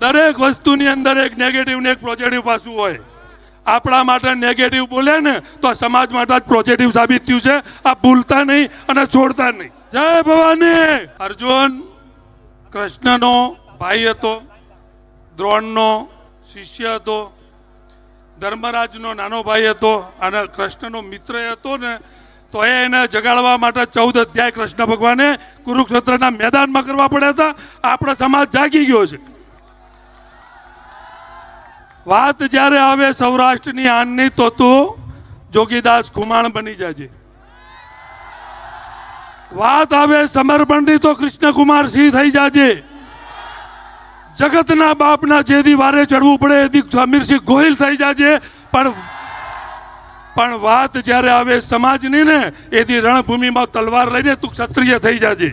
દરેક વસ્તુની અંદર એક નેગેટિવ ને એક પોઝિટિવ પાસું હોય. આપણા માટે નેગેટિવ બોલે ને, તો સમાજ માટે જ પોઝિટિવ સાબિત થયું છે. આ ભૂલતા નહીં અને છોડતા નહીં. જય ભવાની! અર્જુન કૃષ્ણનો ભાઈ હતો, દ્રોણનો શિષ્ય હતો, ધર્મરાજનો નાનો ભાઈ હતો અને કૃષ્ણનો મિત્ર હતો ને, તો એ એને જગાડવા માટે ચૌદ અધ્યાય કૃષ્ણ ભગવાને કુરુક્ષેત્રના મેદાનમાં કરવા પડ્યા હતા. આપણો સમાજ જાગી ગયો છે. વાત જ્યારે આવે સૌરાષ્ટ્રની આનની તો તું જોગીદાસ ખુમાણ બની જાજે. વાત આવે સમર્પણની તો કૃષ્ણકુમાર સિંહ થઈ જાજે. જગતના બાપના જેદી વારે ચડવું પડે એથી સમીરસિંહ ગોહિલ થઈ જાજે. પણ પણ વાત જ્યારે આવે સમાજની ને એથી રણભૂમિમાં તલવાર લઈને તું ક્ષત્રિય થઈ જાજે.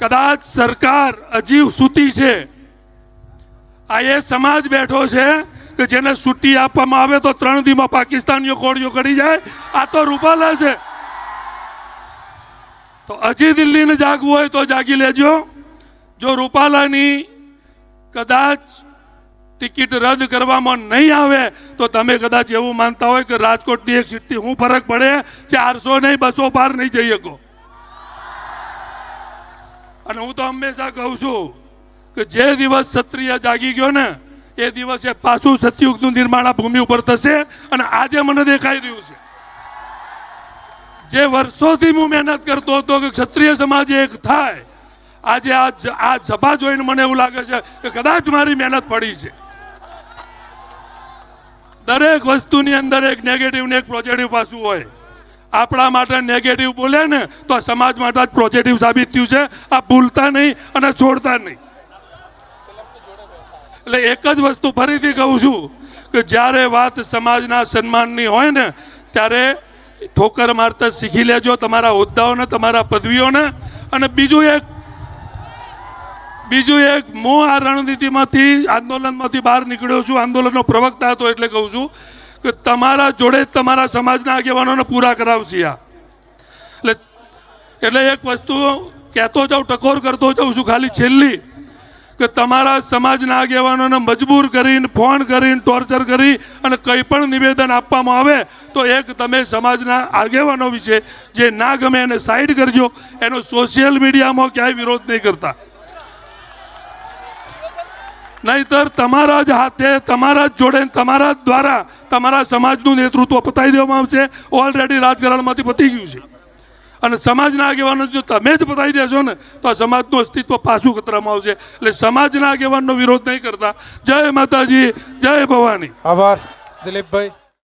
કદાચ સરકાર હજી સૂતી છે આ એ સમાજ બેઠો છે કે જેને છૂટી આપવામાં આવે તો ત્રણ દીમાં પાકિસ્તાનીઓ કોળીઓ કરી જાય. આ તો રૂપાલા છે. તો હજી દિલ્હીને જાગવું હોય તો જાગી લેજો. જો રૂપાલાની કદાચ ટિકિટ રદ કરવામાં નહીં આવે તો તમે કદાચ એવું માનતા હોય કે રાજકોટની એક સીટથી હું ફરક પડે, ચારસો નહીં, બસો પાર નહીં જઈ શકો. અને હું તો હંમેશા કહું છું કે જે દિવસ ક્ષત્રિય જાગી ગયો ને, એ દિવસે પાછું સતયુગનું નિર્માણ આ ભૂમિ ઉપર થશે અને આજે મને દેખાઈ રહ્યું છે. જે વર્ષોથી હું મહેનત કરતો હતો કે ક્ષત્રિય સમાજ એક થાય, આજે આ આ સભા જોઈને મને એવું લાગે છે કે કદાચ મારી મહેનત પડી છે. દરેક વસ્તુની અંદર એક નેગેટિવ ને એક પોઝિટિવ પાસું હોય. આપણા માટે નેગેટિવ બોલે ને, તો સમાજ માટે જ પોઝિટિવ સાબિત થયું છે. આ ભૂલતા નહીં અને છોડતા નહીં. એટલે એક જ વસ્તુ ફરીથી કહું છું કે જ્યારે વાત સમાજના સન્માનની હોય ને, ત્યારે ઠોકર મારતા શીખી લેજો તમારા હોદ્દાઓને, તમારા પદવીઓને. અને બીજું એક બીજું એક, હું આ રણનીતિમાંથી, આંદોલનમાંથી બહાર નીકળ્યો છું, આંદોલનનો પ્રવક્તા હતો એટલે કહું છું કે તમારા જોડે તમારા સમાજના આગેવાનોને પૂરા કરાવશે આ. એટલે એટલે એક વસ્તુ કહેતો જાઉં, ટકોર કરતો જાઉં છું ખાલી છેલ્લી. કે તમારા સમાજના આગેવાનોને મજબૂર કરીને, ફોન કરીને ટોર્ચર કરી અને કંઈ પણ નિવેદન આપવામાં આવે, તો એક તમે સમાજના આગેવાનો વિશે જે ના ગમે એને સાઈડ કરજો. એનો સોશિયલ મીડિયામાં ક્યાંય વિરોધ નહીં કરતા. નહીતર તમારા જ હાથે, તમારા જ જોડે, તમારા જ દ્વારા તમારા સમાજનું નેતૃત્વ પતાવી દેવામાં આવશે. ઓલરેડી રાજકારણમાંથી પતી ગયું છે. અને સમાજના આગેવાનો જો તમે જ પતાવી દેશો ને, તો આ સમાજનું અસ્તિત્વ પાછું ખતરામાં આવશે. એટલે સમાજના આગેવાનનો વિરોધ નહીં કરતા. જય માતાજી, જય ભવાની. આભાર, દિલીપભાઈ.